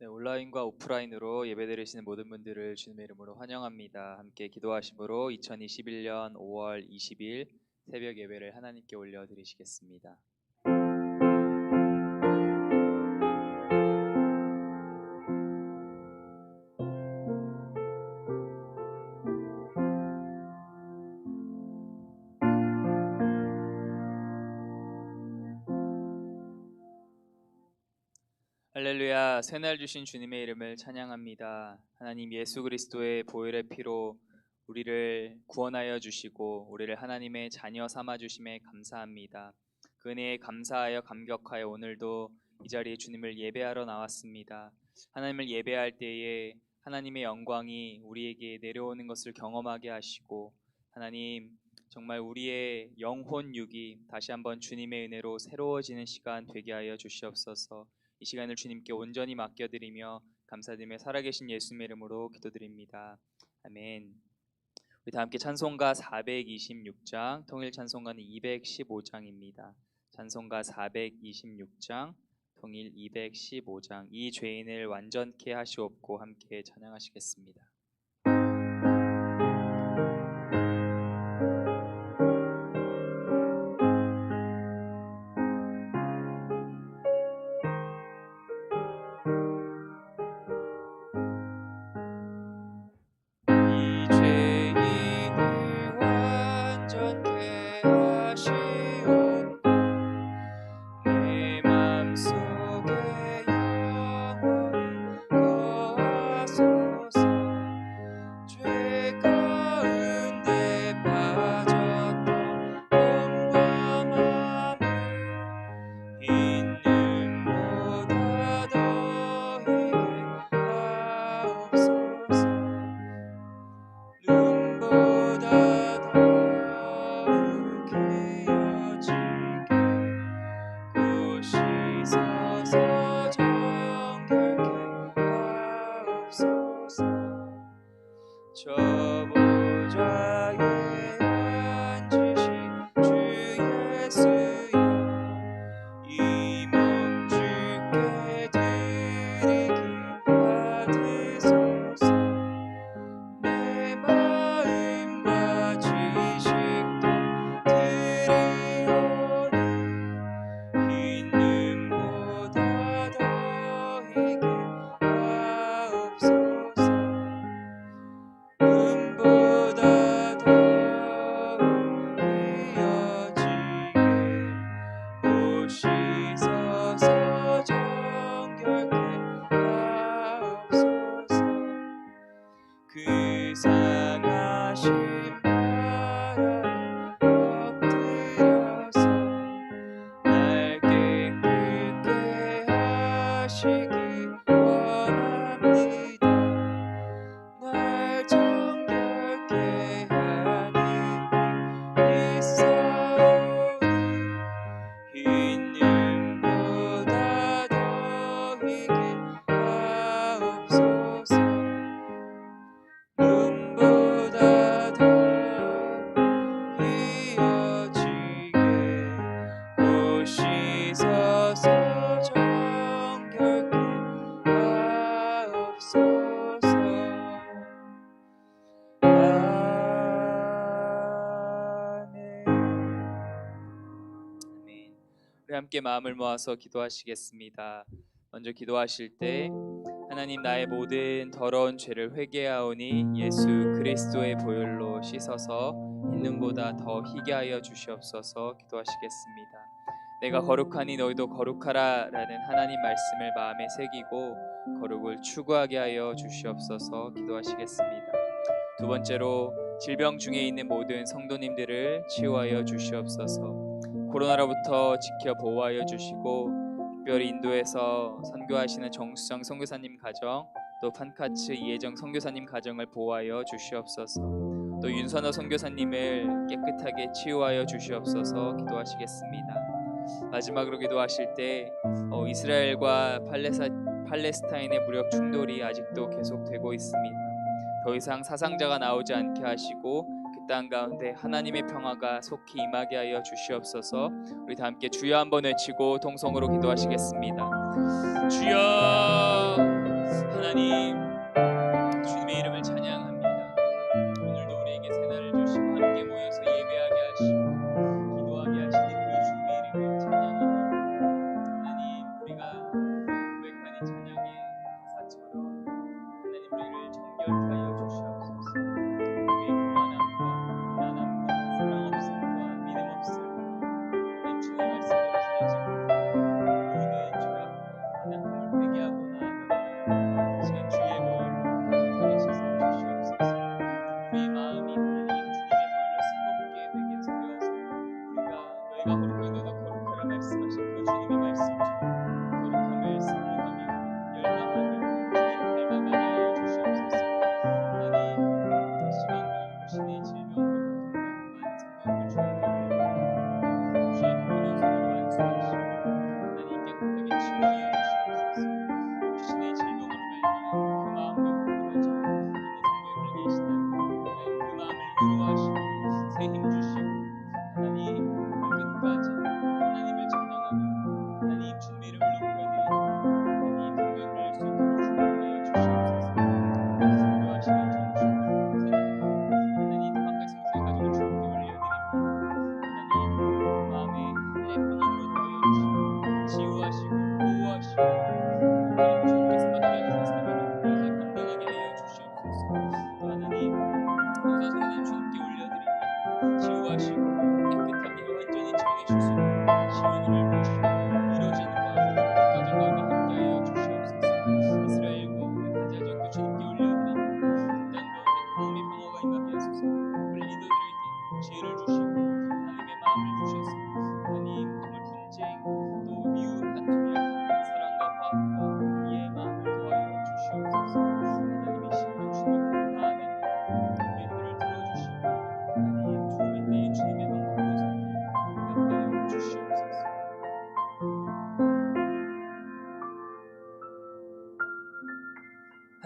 네, 온라인과 오프라인으로 예배드리시는 모든 분들을 주님의 이름으로 환영합니다. 함께 기도하심으로 2021년 5월 20일 새벽 예배를 하나님께 올려드리시겠습니다. 할렐루야 새날 주신 주님의 이름을 찬양합니다. 하나님 예수 그리스도의 보혈의 피로 우리를 구원하여 주시고 우리를 하나님의 자녀 삼아 주심에 감사합니다. 그 은혜에 감사하여 감격하여 오늘도 이 자리에 주님을 예배하러 나왔습니다. 하나님을 예배할 때에 하나님의 영광이 우리에게 내려오는 것을 경험하게 하시고 하나님 정말 우리의 영혼 육이 다시 한번 주님의 은혜로 새로워지는 시간 되게 하여 주시옵소서. 이 시간을 주님께 온전히 맡겨드리며 감사드리며 살아계신 예수님의 이름으로 기도드립니다. 아멘. 우리 다 함께 찬송가 426장, 통일 찬송가는 215장입니다. 찬송가 426장, 통일 215장. 이 죄인을 완전케 하시옵고 함께 찬양하시겠습니다. 하 고 우리 함께 마음을 모아서 기도하시겠습니다. 먼저 기도하실 때 하나님 나의 모든 더러운 죄를 회개하오니 예수 그리스도의 보혈로 씻어서 있는보다 더 희게 하여 주시옵소서 기도하시겠습니다. 내가 거룩하니 너희도 거룩하라라는 하나님 말씀을 마음에 새기고 거룩을 추구하게 하여 주시옵소서 기도하시겠습니다. 두 번째로 질병 중에 있는 모든 성도님들을 치유하여 주시옵소서. 코로나로부터 지켜 보호하여 주시고 특별히 인도에서 선교하시는 정수정 선교사님 가정 또 판카츠 이혜정 선교사님 가정을 보호하여 주시옵소서. 또 윤선호 선교사님을 깨끗하게 치유하여 주시옵소서 기도하시겠습니다. 마지막으로 기도하실 때 어, 이스라엘과 팔레사, 팔레스타인의 무력 충돌이 아직도 계속되고 있습니다. 더 이상 사상자가 나오지 않게 하시고 그 땅 가운데 하나님의 평화가 속히 임하게 하여 주시옵소서. 우리 다 함께 주여 한번 외치고 통성으로 기도하시겠습니다.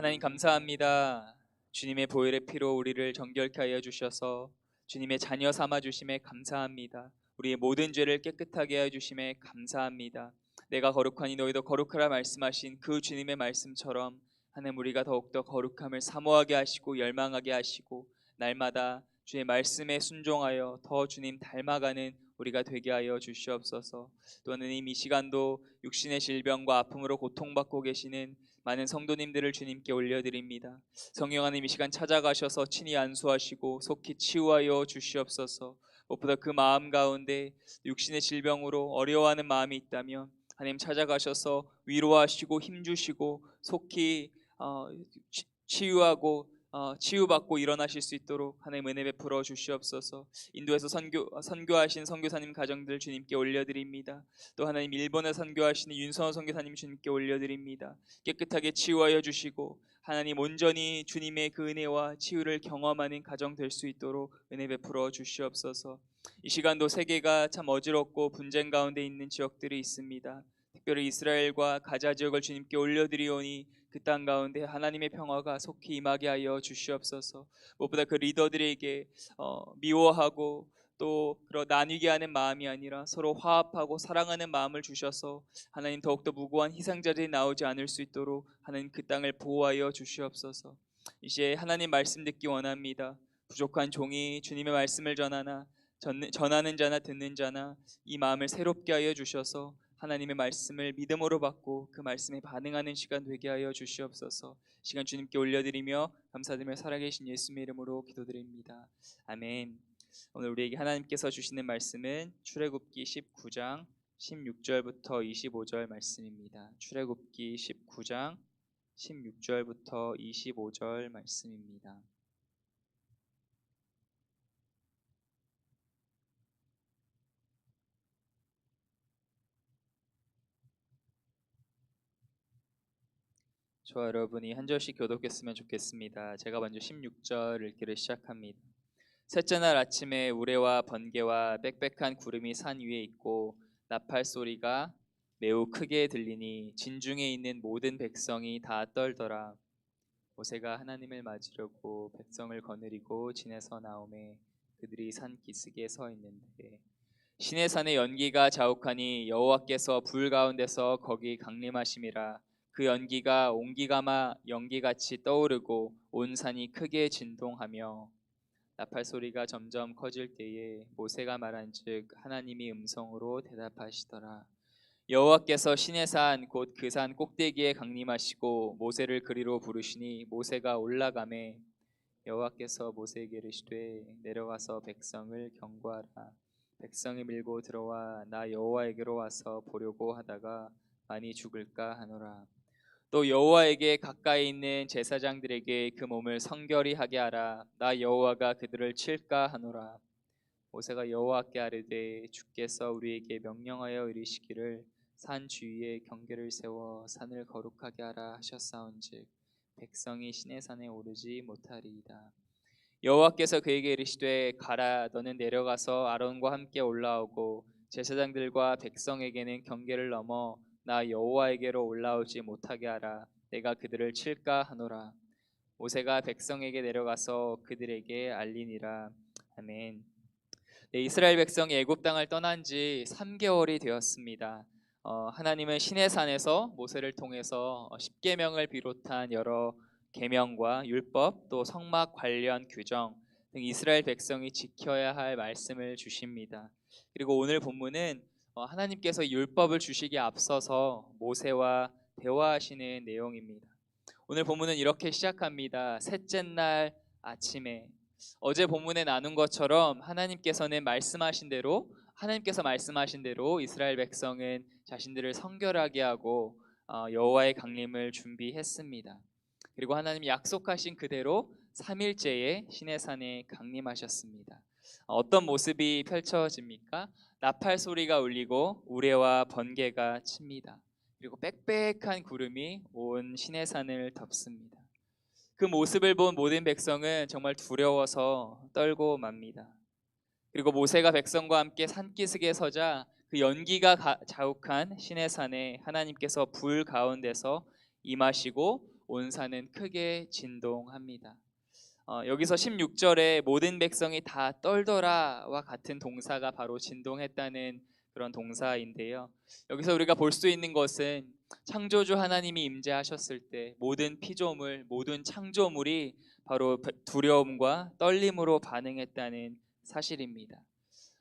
하나님 감사합니다. 주님의 보혈의 피로 우리를 정결케 하여 주셔서 주님의 자녀 삼아 주심에 감사합니다. 우리의 모든 죄를 깨끗하게 하여 주심에 감사합니다. 내가 거룩하니 너희도 거룩하라 말씀하신 그 주님의 말씀처럼 하나님 우리가 더욱더 거룩함을 사모하게 하시고 열망하게 하시고 날마다 주의 말씀에 순종하여 더 주님 닮아가는 우리가 되게 하여 주시옵소서. 또 하나님 이 시간도 육신의 질병과 아픔으로 고통받고 계시는 많은 성도님들을 주님께 올려드립니다. 성령 하나님 이 시간 찾아가셔서 친히 안수하시고 속히 치유하여 주시옵소서. 무엇보다 그 마음 가운데 육신의 질병으로 어려워하는 마음이 있다면 하나님 찾아가셔서 위로하시고 힘주시고 속히 어, 치- 치유하고 어, 치유받고 일어나실 수 있도록 하나님 은혜 베풀어 주시옵소서. 인도에서 선교 선교하신 선교사님 가정들 주님께 올려드립니다. 또 하나님 일본에 선교하시는 윤선호 선교사님 주님께 올려드립니다. 깨끗하게 치유하여 주시고 하나님 온전히 주님의 그 은혜와 치유를 경험하는 가정 될 수 있도록 은혜 베풀어 주시옵소서. 이 시간도 세계가 참 어지럽고 분쟁 가운데 있는 지역들이 있습니다. 특별히 이스라엘과 가자 지역을 주님께 올려드리오니 그 땅 가운데 하나님의 평화가 속히 임하게 하여 주시옵소서. 무엇보다 그 리더들에게 어, 미워하고 또 그런 나뉘게 하는 마음이 아니라 서로 화합하고 사랑하는 마음을 주셔서 하나님 더욱더 무고한 희생자들이 나오지 않을 수 있도록 하나님 그 땅을 보호하여 주시옵소서. 이제 하나님 말씀 듣기 원합니다. 부족한 종이 주님의 말씀을 전하나 전- 전하는 자나 듣는 자나 이 마음을 새롭게 하여 주셔서 하나님의 말씀을 믿음으로 받고 그 말씀에 반응하는 시간 되게 하여 주시옵소서. 시간 주님께 올려드리며 감사드리며 살아계신 예수님의 이름으로 기도드립니다. 아멘. 오늘 우리에게 하나님께서 주시는 말씀은 출애굽기 19장 16절부터 25절 말씀입니다. 출애굽기 19장 16절부터 25절 말씀입니다. 저와 여러분이 한 절씩 교독했으면 좋겠습니다. 제가 먼저 16절 읽기를 시작합니다. 셋째 날 아침에 우레와 번개와 빽빽한 구름이 산 위에 있고 나팔 소리가 매우 크게 들리니 진중에 있는 모든 백성이 다 떨더라. 모세가 하나님을 맞으려고 백성을 거느리고 진에서 나오매 그들이 산 기슭에 서 있는데 신의 산의 연기가 자욱하니 여호와께서 불 가운데서 거기 강림하심이라 그 연기가 옹기가마 연기같이 떠오르고 온 산이 크게 진동하며 나팔 소리가 점점 커질 때에 모세가 말한즉 하나님이 음성으로 대답하시더라 여호와께서 신의 산 곧 그 산 꼭대기에 강림하시고 모세를 그리로 부르시니 모세가 올라가매 여호와께서 모세에게 이르시되 내려가서 백성을 경고하라 백성이 밀고 들어와 나 여호와에게로 와서 보려고 하다가 많이 죽을까 하노라. 또 여호와에게 가까이 있는 제사장들에게 그 몸을 성결히 하게 하라. 나 여호와가 그들을 칠까 하노라. 모세가 여호와께 아뢰되 주께서 우리에게 명령하여 이르시기를 산 주위에 경계를 세워 산을 거룩하게 하라 하셨사온즉 백성이 시내 산에 오르지 못하리이다. 여호와께서 그에게 이르시되 가라 너는 내려가서 아론과 함께 올라오고 제사장들과 백성에게는 경계를 넘어 나 여호와에게로 올라오지 못하게 하라 내가 그들을 칠까 하노라 모세가 백성에게 내려가서 그들에게 알리니라 아멘. 네, 이스라엘 백성이 애굽 땅을 떠난 지 3개월이 되었습니다. 어, 하나님은 시내산에서 모세를 통해서 어, 십계명을 비롯한 여러 계명과 율법 또 성막 관련 규정 등 이스라엘 백성이 지켜야 할 말씀을 주십니다. 그리고 오늘 본문은 어, 하나님께서 율법을 주시기에 앞서서 모세와 대화하시는 내용입니다. 오늘 본문은 이렇게 시작합니다. 셋째 날 아침에 어제 본문에 나눈 것처럼 하나님께서는 말씀하신 대로 하나님께서 말씀하신 대로 이스라엘 백성은 자신들을 성결하게 하고 어, 여호와의 강림을 준비했습니다. 그리고 하나님이 약속하신 그대로 3일째에 시내산에 강림하셨습니다. 어떤 모습이 펼쳐집니까? 나팔 소리가 울리고 우레와 번개가 칩니다. 그리고 빽빽한 구름이 온 시내산을 덮습니다. 그 모습을 본 모든 백성은 정말 두려워서 떨고 맙니다. 그리고 모세가 백성과 함께 산기슭에 서자 그 연기가 자욱한 시내산에 하나님께서 불 가운데서 임하시고 온 산은 크게 진동합니다. 어, 여기서 16절에 모든 백성이 다 떨더라와 같은 동사가 바로 진동했다는 그런 동사인데요. 여기서 우리가 볼 수 있는 것은 창조주 하나님이 임재하셨을 때 모든 피조물, 모든 창조물이 바로 두려움과 떨림으로 반응했다는 사실입니다.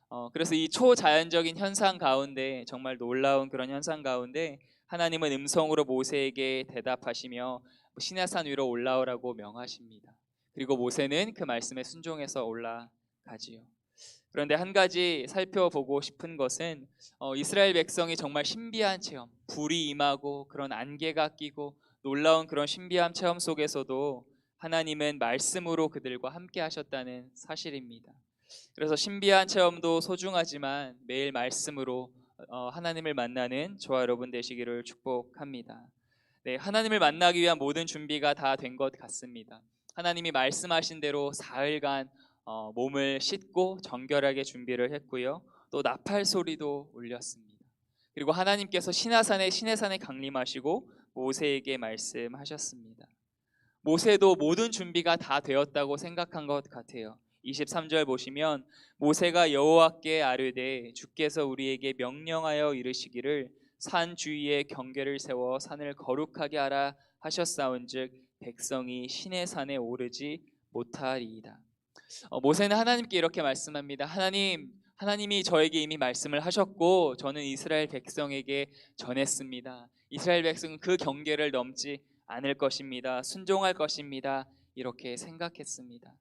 어, 그래서 이 초자연적인 현상 가운데 정말 놀라운 그런 현상 가운데 하나님은 음성으로 모세에게 대답하시며 시내산 위로 올라오라고 명하십니다. 그리고 모세는 그 말씀에 순종해서 올라가지요. 그런데 한 가지 살펴보고 싶은 것은 어, 이스라엘 백성이 정말 신비한 체험, 불이 임하고 그런 안개가 끼고 놀라운 그런 신비한 체험 속에서도 하나님은 말씀으로 그들과 함께 하셨다는 사실입니다. 그래서 신비한 체험도 소중하지만 매일 말씀으로 어, 하나님을 만나는 저와 여러분 되시기를 축복합니다. 네, 하나님을 만나기 위한 모든 준비가 다 된 것 같습니다. 하나님이 말씀하신 대로 사흘간 어, 몸을 씻고 정결하게 준비를 했고요. 또 나팔 소리도 울렸습니다. 그리고 하나님께서 신하산에 시내산에 강림하시고 모세에게 말씀하셨습니다. 모세도 모든 준비가 다 되었다고 생각한 것 같아요. 23절 보시면 모세가 여호와께 아뢰되 주께서 우리에게 명령하여 이르시기를 산 주위에 경계를 세워 산을 거룩하게 하라 하셨사온즉 백성이 신의 산에 오르지 못하리이다. 어, 모세는 하나님께 이렇게 말씀합니다. 하나님, 하나님이 저에게 이미 말씀을 하셨고 저는 이스라엘 백성에게 전했습니다. 이스라엘 백성은 그 경계를 넘지 않을 것입니다. 순종할 것입니다. 이렇게 생각했습니다.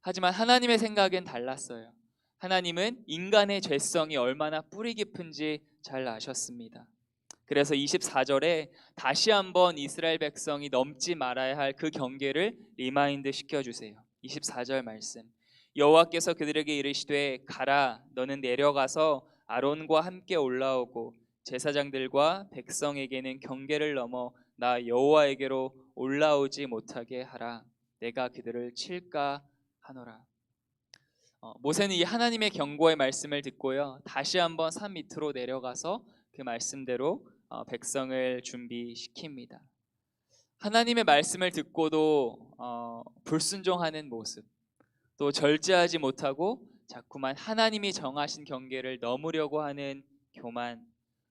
하지만 하나님의 생각은 달랐어요. 하나님은 인간의 죄성이 얼마나 뿌리 깊은지 잘 아셨습니다. 그래서 24절에 다시 한번 이스라엘 백성이 넘지 말아야 할 그 경계를 리마인드 시켜 주세요. 24절 말씀. 여호와께서 그들에게 이르시되 가라 너는 내려가서 아론과 함께 올라오고 제사장들과 백성에게는 경계를 넘어 나 여호와에게로 올라오지 못하게 하라 내가 그들을 칠까 하노라. 어, 모세는 이 하나님의 경고의 말씀을 듣고요. 다시 한번 산 밑으로 내려가서 그 말씀대로 어, 백성을 준비시킵니다. 하나님의 말씀을 듣고도 어, 불순종하는 모습, 또 절제하지 못하고 자꾸만 하나님이 정하신 경계를 넘으려고 하는 교만,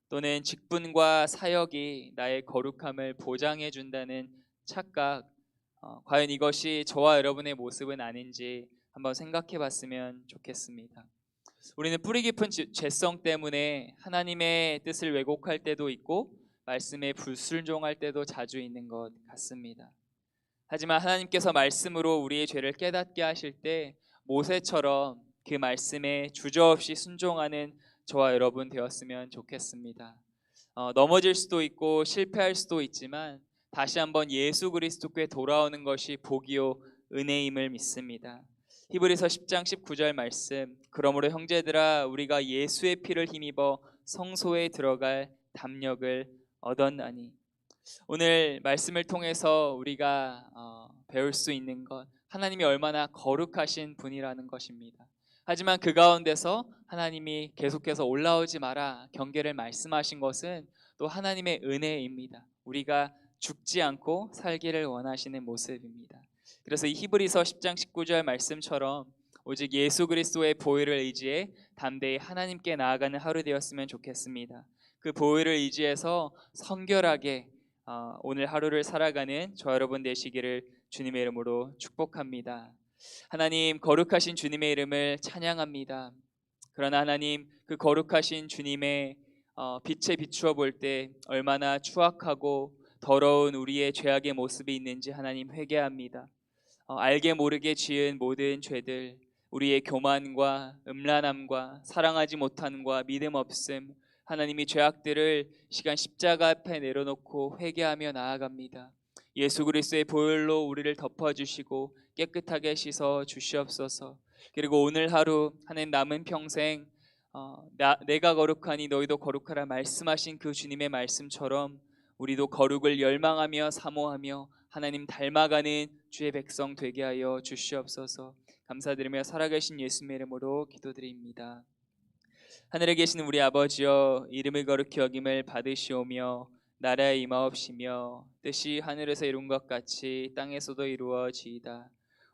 또는 직분과 사역이 나의 거룩함을 보장해 준다는 착각, 어, 과연 이것이 저와 여러분의 모습은 아닌지 한번 생각해 봤으면 좋겠습니다. 우리는 뿌리 깊은 죄성 때문에 하나님의 뜻을 왜곡할 때도 있고 말씀에 불순종할 때도 자주 있는 것 같습니다. 하지만 하나님께서 말씀으로 우리의 죄를 깨닫게 하실 때 모세처럼 그 말씀에 주저없이 순종하는 저와 여러분 되었으면 좋겠습니다. 어, 넘어질 수도 있고 실패할 수도 있지만 다시 한번 예수 그리스도께 돌아오는 것이 복이요 은혜임을 믿습니다. 히브리서 10장 19절 말씀 그러므로 형제들아 우리가 예수의 피를 힘입어 성소에 들어갈 담력을 얻었나니 오늘 말씀을 통해서 우리가 어, 배울 수 있는 것 하나님이 얼마나 거룩하신 분이라는 것입니다. 하지만 그 가운데서 하나님이 계속해서 올라오지 마라 경계를 말씀하신 것은 또 하나님의 은혜입니다. 우리가 죽지 않고 살기를 원하시는 모습입니다. 그래서 이 히브리서 10장 19절 말씀처럼 오직 예수 그리스도의 보혈을 의지해 담대히 하나님께 나아가는 하루 되었으면 좋겠습니다. 그 보혈을 의지해서 성결하게 어, 오늘 하루를 살아가는 저 여러분 되시기를 주님의 이름으로 축복합니다. 하나님 거룩하신 주님의 이름을 찬양합니다. 그러나 하나님 그 거룩하신 주님의 어, 빛에 비추어 볼 때 얼마나 추악하고 더러운 우리의 죄악의 모습이 있는지 하나님 회개합니다. 어, 알게 모르게 지은 모든 죄들, 우리의 교만과 음란함과 사랑하지 못함과 믿음 없음, 하나님이 죄악들을 시간 십자가 앞에 내려놓고 회개하며 나아갑니다. 예수 그리스도의 보혈로 우리를 덮어주시고 깨끗하게 씻어 주시옵소서. 그리고 오늘 하루 하나님 남은 평생 어, 나, 내가 거룩하니 너희도 거룩하라 말씀하신 그 주님의 말씀처럼 우리도 거룩을 열망하며 사모하며 하나님 닮아가는 주의 백성 되게 하여 주시옵소서. 감사드리며 살아계신 예수님의 이름으로 기도드립니다. 하늘에 계시는 우리 아버지여 이름을 거룩히 여김을 받으시오며 나라의 임하옵시며 뜻이 하늘에서 이룬 것 같이 땅에서도 이루어지이다.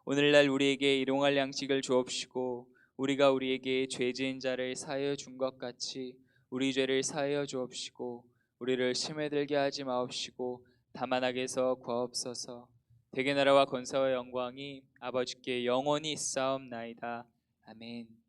오늘날 우리에게 일용할 양식을 주옵시고 우리가 우리에게 죄 지은 자를 사하여 준 것 같이 우리 죄를 사하여 주옵시고 우리를 심에 들게 하지 마옵시고 다만 악에서 구하옵소서. 대개 나라와 권세와 영광이 아버지께 영원히 있사옵나이다. 아멘.